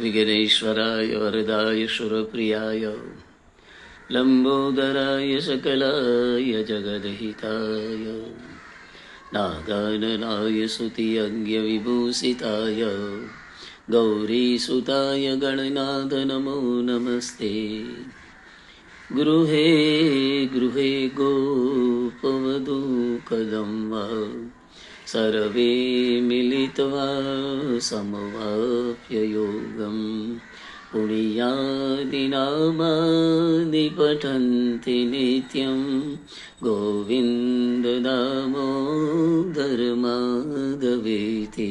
विघ्नेश्वराय वरदाय सुरप्रियाय लम्बोदराय सकलाय जगदहिताय नागाननाय स्तुतियज्ञविभूषिताय गौरीसुताय गणनाथ नमो नमस्ते गृहे गृहे गोपवधू कदम्बा सर्वे मिलित्वा समवाप्य योगम् पुण्यादिनामानि पठन्ति नित्यं गोविन्ददामोदरमाधवेति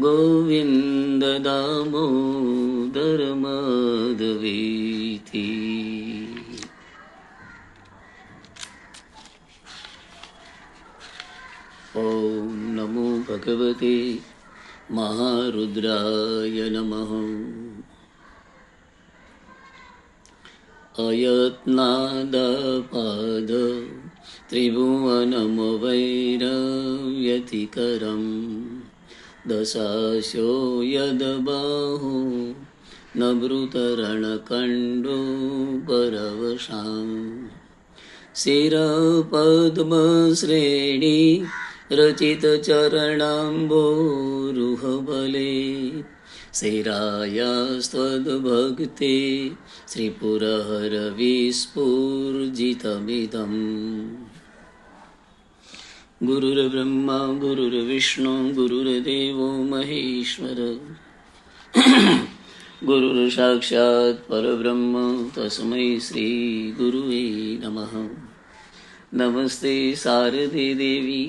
गोविन्ददामोदरमाधवेति ॐ नमो भगवते महारुद्राय नमः अयत्नादपाद त्रिभुवनमवैरव्यतिकरं दशाशो यद्बाहु नभृतरणकण्डो परवशाम् शिरपद्मश्रेणी रचितचरणाम्बोरुहबले शिरायास्त्वद्भक्ते श्रीपुरहरविस्फूर्जितमिदम् गुरुर्ब्रह्मा गुरुर्विष्णु गुरुर्देवो महेश्वर गुरुर्साक्षात् परब्रह्म तस्मै श्रीगुरुवे नमः नमस्ते सारदे देवी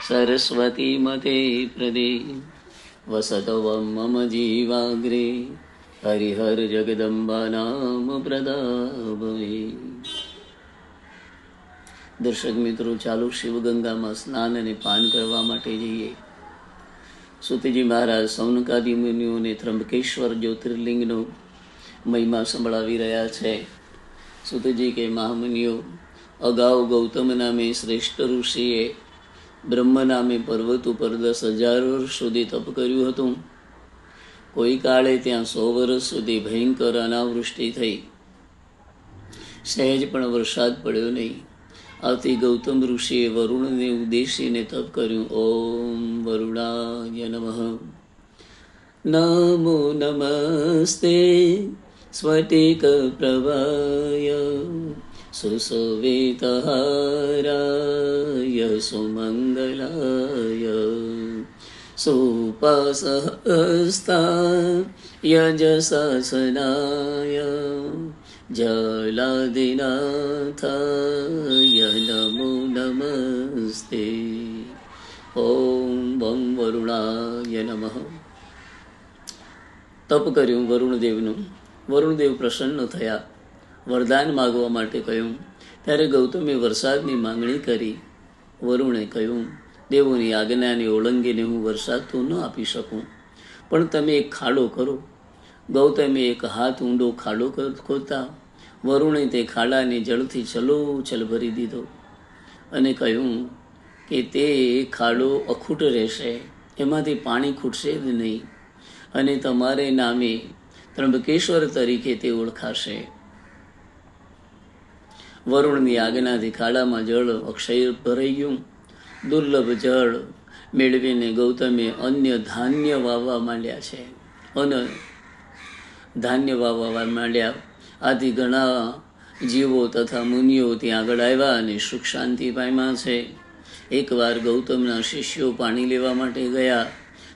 सरस्वती मते प्रदे वसतवं मम जीवाग्रे હરિહરજગદંબા નામ પ્રદાભવે દર્શક મિત્રો ચાલુ શિવગંગામાં સ્નાન અને પાન કરવા માટે જઈએ સુતજી મહારાજ સૌનકાદી મુનિઓને ત્રંબકેશ્વર જ્યોતિર્લિંગનો મહિમા સંભળાવી રહ્યા છે સુતજી કે મહામુનિઓ અગાઉ ગૌતમ નામે શ્રેષ્ઠ ઋષિએ બ્રહ્મ નામે પર્વત ઉપર દસ હજાર વર્ષ સુધી તપ કર્યું હતું. કોઈ કાળે ત્યાં સો વર્ષ સુધી ભયંકર અનાવૃષ્ટિ થઈ. સહેજ પણ વરસાદ પડ્યો નહીં. આથી ગૌતમ ઋષિએ વરુણને ઉદ્દેશીને તપ કર્યું, ઓમ વરુણાય નમઃ. નમો નમસ્તે સ્વટિક પ્રભાય સુસવેતહારાય સુમંગલાય सुपसहस्ता यजससनाय जलादिनाथाय नमो नमस्ते ઓમ વમ વરુણાય નમઃ તપ કર્યું વરુણદેવનું વરુણદેવ પ્રસન્ન થયા વરદાન માગવા માટે કહ્યું. ત્યારે ગૌતમે વરસાદની માંગણી કરી. વરુણે કહ્યું, દેવોની આજ્ઞાને ઓળંગીને હું વરસાદ તો ન આપી શકું, પણ તમે એક ખાડો કરો. ગૌતમે એક હાથ ઊંડો ખાડો ખોદતા વરુણે તે ખાડાને જળથી છલોછલ ભરી દીધો અને કહ્યું કે તે ખાડો અખૂટ રહેશે, એમાંથી પાણી ખૂટશે જ નહીં અને તમારે નામે ત્રંબકેશ્વર તરીકે તે ઓળખાશે. વરુણની આજ્ઞાથી ખાડામાં જળ અક્ષય ભરાઈ ગયું. દુર્લભ જળ મેળવીને ગૌતમે અન્ય ધાન્ય વાવવા માંડ્યા છે. અને ધાન્ય વાવવા માંડ્યા. આથી ઘણા જીવો તથા મુનિઓ ત્યાં આગળ આવ્યા અને સુખ શાંતિ પામ્યા છે. એકવાર ગૌતમના શિષ્યો પાણી લેવા માટે ગયા,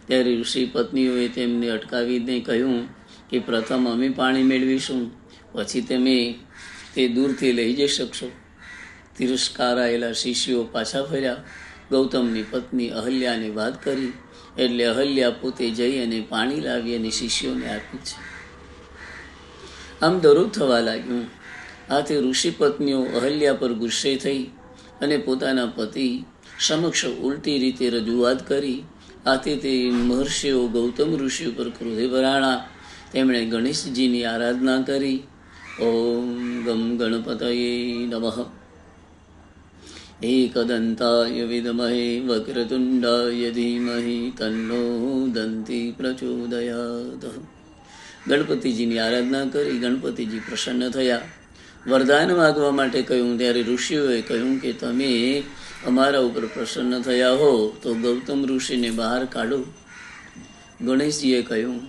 ત્યારે ઋષિ પત્નીઓએ તેમને અટકાવીને કહ્યું કે પ્રથમ અમે પાણી મેળવીશું, પછી તમે તે દૂરથી લઈ જઈ શકશો. તિરસ્કારાયેલા શિષ્યો પાછા ફર્યા. ગૌતમની પત્ની અહલ્યાને વાત કરી. એટલે અહલ્યા પોતે જઈ અને પાણી લાવી અને શિષ્યોને આપી છે. આમ દરરોજ થવા લાગ્યું. આથી ઋષિ પત્નીઓ અહલ્યા પર ગુસ્સે થઈ અને પોતાના પતિ સમક્ષ ઉલટી રીતે રજૂઆત કરી. આથી તે મહર્ષિઓ ગૌતમ ઋષિ ઉપર ક્રોધે ભરાણા તેમણે ગણેશજીની આરાધના કરી. ઓમ ગમ ગણપતયે નમઃ एकदन्ताय विद्महे वक्रतुण्डाय धीमहि तन्नो दन्ति प्रचोदयात् ગણપતિજીની આરાધના કરી ગણપતિજી પ્રસન્ન થયા વરદાન માગવા માટે કહ્યું ત્યારે ઋષિઓએ કહ્યું કે તમે અમારા ઉપર પ્રસન્ન થયા હો તો ગૌતમ ઋષિને બહાર કાઢો ગણેશજીએ કહ્યું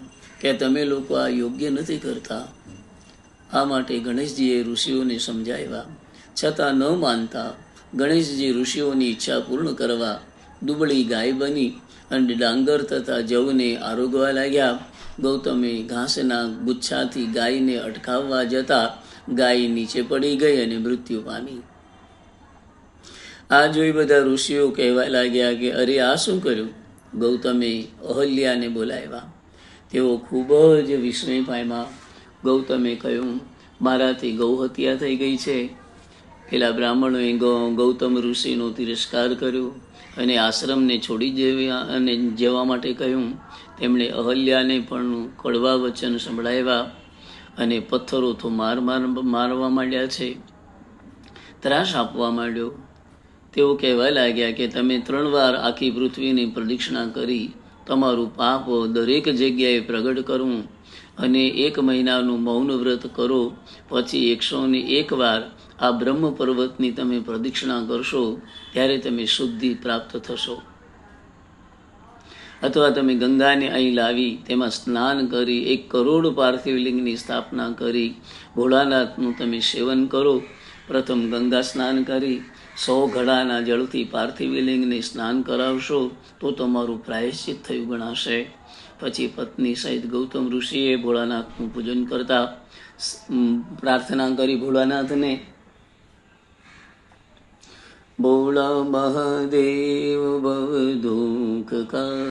કે તમે લોકો આ યોગ્ય નથી કરતા આ માટે ગણેશજીએ ઋષિઓને સમજાવ્યા. છતાં ન માનતા ગણેશજી ઋષિઓની ઈચ્છા પૂર્ણ કરવા દુબળી ગાય બની અને ડાંગર તથા જવને આરોગવા લાગ્યા. ગૌતમે ઘાસના ગુચ્છાથી ગાયને અટકાવવા જતા ગાય નીચે પડી ગઈ અને મૃત્યુ પામી. આ જોઈ બધા ઋષિઓ કહેવા લાગ્યા કે, અરે, આ શું કર્યું? ગૌતમે અહલ્યાને બોલાવ્યા. તેઓ ખૂબ જ વિસ્મય પામ્યા. ગૌતમે કહ્યું, મારાથી ગૌ હત્યા થઈ ગઈ છે. પેલા બ્રાહ્મણોએ ગૌતમ ઋષિનો તિરસ્કાર કર્યો અને આશ્રમને છોડી જવા, અને જવા માટે કહ્યું, તેમણે અહલ્યાને પણ કડવા વચન સંભળાવ્યા અને પથ્થરો તો માર માર, મારવા માંડ્યા છે. ત્રાસ આપવા માંડ્યો. તેઓ કહેવા લાગ્યા કે, તમે ત્રણ વાર આખી પૃથ્વીની પ્રદક્ષિણા કરી તમારું પાપ દરેક જગ્યાએ પ્રગટ કરવું અને એક મહિનાનું મૌન વ્રત કરો, પછી એકસો ને એક વાર આ બ્રહ્મ પર્વતની તમે પ્રદક્ષિણા કરશો, ત્યારે તમે શુદ્ધિ પ્રાપ્ત થશો. અથવા તમે ગંગાને અહીં લાવી, તેમાં સ્નાન કરી, એક કરોડ પાર્થિવલિંગની સ્થાપના કરી, ભોળાનાથનું તમે સેવન કરો, પ્રથમ ગંગા સ્નાન કરી, સો ઘડાના જળથી પાર્થિવલિંગને સ્નાન કરાવશો, તો તમારું પ્રાયશ્ચિત થયું ગણાશે. પછી પત્ની સહિત ગૌતમ ઋષિએ ભોળાનાથનું પૂજન કરતા પ્રાર્થના કરી ભોળાનાથને ભોળા મહાદેવ ભવ દુઃખ કા